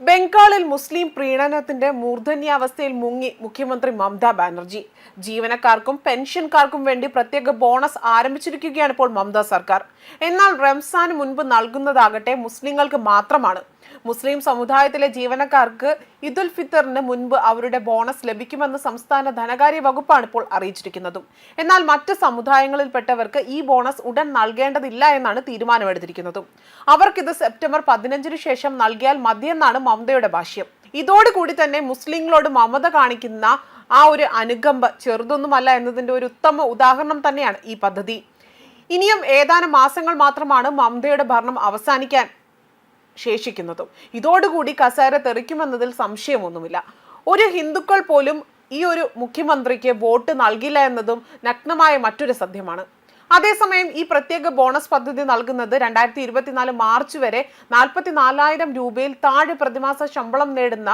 ബംഗാളിൽ മുസ്ലിം പ്രീണനത്തിന്റെ മൂർധന്യാവസ്ഥയിൽ മുങ്ങി മുഖ്യമന്ത്രി മമതാ ബാനർജി. ജീവനക്കാർക്കും പെൻഷൻകാർക്കും വേണ്ടി പ്രത്യേക ബോണസ് ആരംഭിച്ചിരിക്കുകയാണ് ഇപ്പോൾ മമതാ സർക്കാർ. എന്നാൽ റംസാന് മുൻപ് നൽകുന്നതാകട്ടെ മുസ്ലിങ്ങൾക്ക് മാത്രമാണ്. മുസ്ലിം സമുദായത്തിലെ ജീവനക്കാർക്ക് ഇദുൽ ഫിത്തറിന് മുൻപ് അവരുടെ ബോണസ് ലഭിക്കുമെന്ന് സംസ്ഥാന ധനകാര്യ വകുപ്പാണ് ഇപ്പോൾ അറിയിച്ചിരിക്കുന്നതും. എന്നാൽ മറ്റ് സമുദായങ്ങളിൽപ്പെട്ടവർക്ക് ഈ ബോണസ് ഉടൻ നൽകേണ്ടതില്ല എന്നാണ് തീരുമാനമെടുത്തിരിക്കുന്നതും. അവർക്കിത് സെപ്റ്റംബർ പതിനഞ്ചിന് ശേഷം നൽകിയാൽ മതിയെന്നാണ് മമതയുടെ ഭാഷ്യം. ഇതോടുകൂടി തന്നെ മുസ്ലിങ്ങളോട് മമത കാണിക്കുന്ന ആ ഒരു അനുകമ്പ ചെറുതൊന്നുമല്ല എന്നതിന്റെ ഒരു ഉത്തമ ഉദാഹരണം തന്നെയാണ് ഈ പദ്ധതി. ഇനിയും ഏതാനും മാസങ്ങൾ മാത്രമാണ് മമതയുടെ ഭരണം അവസാനിക്കാൻ ശേഷിക്കുന്നതും. ഇതോടുകൂടി കസേര തെറിക്കുമെന്നതിൽ സംശയമൊന്നുമില്ല. ഒരു ഹിന്ദുക്കൾ പോലും ഈ ഒരു മുഖ്യമന്ത്രിക്ക് വോട്ട് നൽകില്ല എന്നതും നഗ്നമായ മറ്റൊരു സത്യമാണ്. അതേസമയം ഈ പ്രത്യേക ബോണസ് പദ്ധതി നൽകുന്നത് രണ്ടായിരത്തി ഇരുപത്തിനാല് മാർച്ച് വരെ നാൽപ്പത്തി നാലായിരം രൂപയിൽ താഴെ പ്രതിമാസ ശമ്പളം നേടുന്ന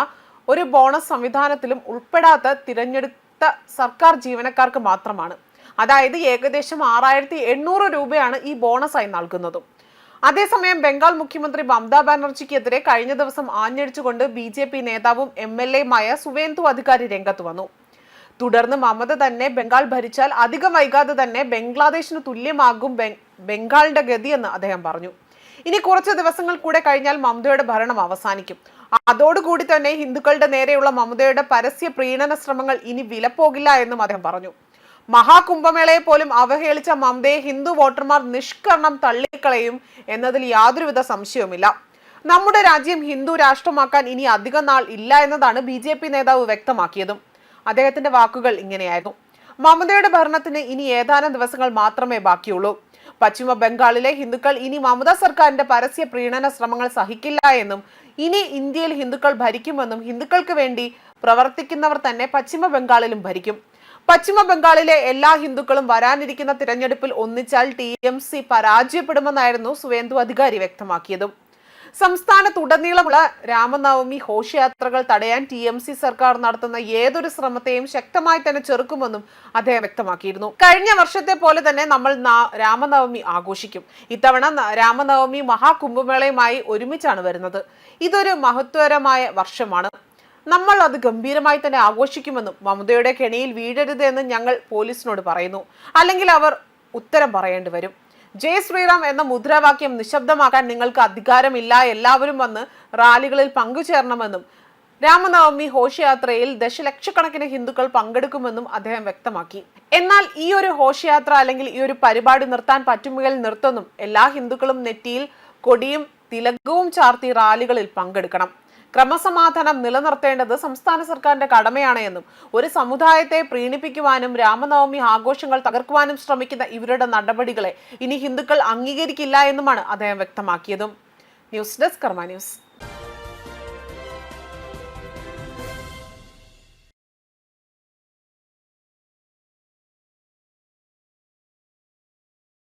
ഒരു ബോണസ് സംവിധാനത്തിലും ഉൾപ്പെടാത്ത തിരഞ്ഞെടുത്ത സർക്കാർ ജീവനക്കാർക്ക് മാത്രമാണ്. അതായത് ഏകദേശം ആറായിരത്തി എണ്ണൂറ് രൂപയാണ് ഈ ബോണസായി നൽകുന്നതും. അതേസമയം ബംഗാൾ മുഖ്യമന്ത്രി മമതാ ബാനർജിക്കെതിരെ കഴിഞ്ഞ ദിവസം ആഞ്ഞടിച്ചുകൊണ്ട് ബി ജെ പി നേതാവും എം എൽ എയുമായ സുവേന്ദു അധികാരി രംഗത്ത് വന്നു. തുടർന്ന് മമത തന്നെ ബംഗാൾ ഭരിച്ചാൽ അധികം വൈകാതെ തന്നെ ബംഗ്ലാദേശിന് തുല്യമാകും ബംഗാളിന്റെ ഗതിയെന്ന് അദ്ദേഹം പറഞ്ഞു. ഇനി കുറച്ച് ദിവസങ്ങൾ കൂടെ കഴിഞ്ഞാൽ മമതയുടെ ഭരണം അവസാനിക്കും. അതോടുകൂടി തന്നെ ഹിന്ദുക്കളുടെ നേരെയുള്ള മമതയുടെ പരസ്യ പ്രീണന ശ്രമങ്ങൾ ഇനി വിലപ്പോകില്ല എന്നും അദ്ദേഹം പറഞ്ഞു. മഹാകുംഭമേളയെ പോലും അവഹേളിച്ച മമതയെ ഹിന്ദു വോട്ടർമാർ നിഷ്കരണം തള്ളിക്കളയും എന്നതിൽ യാതൊരുവിധ സംശയവുമില്ല. നമ്മുടെ രാജ്യം ഹിന്ദു രാഷ്ട്രമാക്കാൻ ഇനി അധികം നാൾ ഇല്ല എന്നതാണ് ബി ജെ പി നേതാവ് വ്യക്തമാക്കിയതും. അദ്ദേഹത്തിന്റെ വാക്കുകൾ ഇങ്ങനെയായിരുന്നു. മമതയുടെ ഭരണത്തിന് ഇനി ഏതാനും ദിവസങ്ങൾ മാത്രമേ ബാക്കിയുള്ളൂ. പശ്ചിമ ബംഗാളിലെ ഹിന്ദുക്കൾ ഇനി മമത സർക്കാരിന്റെ പരസ്യ പ്രീണന ശ്രമങ്ങൾ സഹിക്കില്ല എന്നും ഇനി ഇന്ത്യയിൽ ഹിന്ദുക്കൾ ഭരിക്കുമെന്നും ഹിന്ദുക്കൾക്ക് വേണ്ടി പ്രവർത്തിക്കുന്നവർ തന്നെ പശ്ചിമ ബംഗാളിലും ഭരിക്കും. പശ്ചിമ ബംഗാളിലെ എല്ലാ ഹിന്ദുക്കളും വരാനിരിക്കുന്ന തിരഞ്ഞെടുപ്പിൽ ഒന്നിച്ചാൽ ടി എം സി പരാജയപ്പെടുമെന്നായിരുന്നു സുവേന്ദു അധികാരി വ്യക്തമാക്കിയതും. സംസ്ഥാനത്തുടനീളമുള്ള രാമനവമി ഘോഷയാത്രകൾ തടയാൻ ടി എം സി സർക്കാർ നടത്തുന്ന ഏതൊരു ശ്രമത്തെയും ശക്തമായി തന്നെ ചെറുക്കുമെന്നും അദ്ദേഹം വ്യക്തമാക്കിയിരുന്നു. കഴിഞ്ഞ വർഷത്തെ പോലെ തന്നെ നമ്മൾ രാമനവമി ആഘോഷിക്കും. ഇത്തവണ രാമനവമി മഹാകുംഭമേളയുമായി ഒരുമിച്ചാണ് വരുന്നത്. ഇതൊരു മഹത്വരമായ വർഷമാണ്. നമ്മൾ അത് ഗംഭീരമായി തന്നെ ആഘോഷിക്കുമെന്നും മമതയുടെ കെണിയിൽ വീഴരുത് എന്ന് ഞങ്ങൾ പോലീസിനോട് പറയുന്നു. അല്ലെങ്കിൽ അവർ ഉത്തരം പറയേണ്ടി വരും. ജയ് ശ്രീറാം എന്ന മുദ്രാവാക്യം നിശബ്ദമാക്കാൻ നിങ്ങൾക്ക് അധികാരമില്ല. എല്ലാവരും വന്ന് റാലികളിൽ പങ്കുചേരണമെന്നും രാമനവമി ഘോഷയാത്രയിൽ ദശലക്ഷക്കണക്കിന് ഹിന്ദുക്കൾ പങ്കെടുക്കുമെന്നും അദ്ദേഹം വ്യക്തമാക്കി. എന്നാൽ ഈ ഒരു ഘോഷയാത്ര അല്ലെങ്കിൽ ഈ ഒരു പരിപാടി നിർത്താൻ പറ്റുമെങ്കിൽ നിർത്തുന്നു എല്ലാ ഹിന്ദുക്കളും നെറ്റിയിൽ കൊടിയും തിലകവും ചാർത്തി റാലികളിൽ പങ്കെടുക്കണം. ക്രമസമാധാനം നിലനിർത്തേണ്ടത് സംസ്ഥാന സർക്കാരിന്റെ കടമയാണ് എന്നും ഒരു സമുദായത്തെ പ്രീണിപ്പിക്കുവാനും രാമനവമി ആഘോഷങ്ങൾ തകർക്കുവാനും ശ്രമിക്കുന്ന ഇവരുടെ നടപടികളെ ഇനി ഹിന്ദുക്കൾ അംഗീകരിക്കില്ല എന്നുമാണ് അദ്ദേഹം വ്യക്തമാക്കിയതും. News desk Karma news.